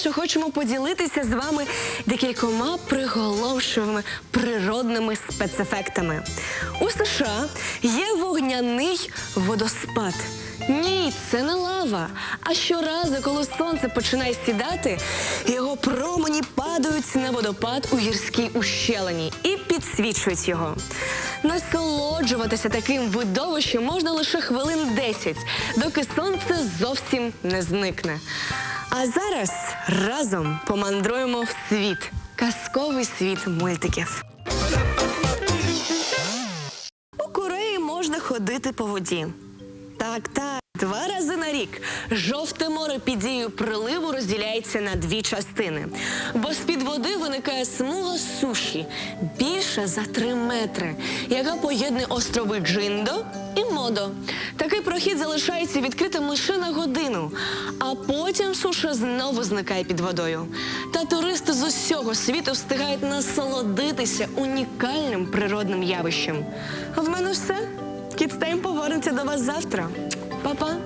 спершу хочемо поділитися з вами декількома приголомшливими природними спецефектами. У США є вогняний водоспад. Ні, це не лава. А щоразу, коли сонце починає сідати, його промені падають на водопад у гірській ущелині і підсвічують його. Насолоджуватися таким видовищем можна лише хвилин 10, доки сонце зовсім не зникне. А зараз разом помандруємо в світ, казковий світ мультиків. У Кореї можна ходити по воді. Так, так. Два рази на рік жовте море під дією приливу розділяється на дві частини, бо з-під води виникає смуга суші більше за три метри, яка поєднує острови Джиндо і Модо. Такий прохід залишається відкритим лише на годину, а потім суша знову зникає під водою. Та туристи з усього світу встигають насолодитися унікальним природним явищем. А в мене все. Кідстейм повернеться до вас завтра. 邦邦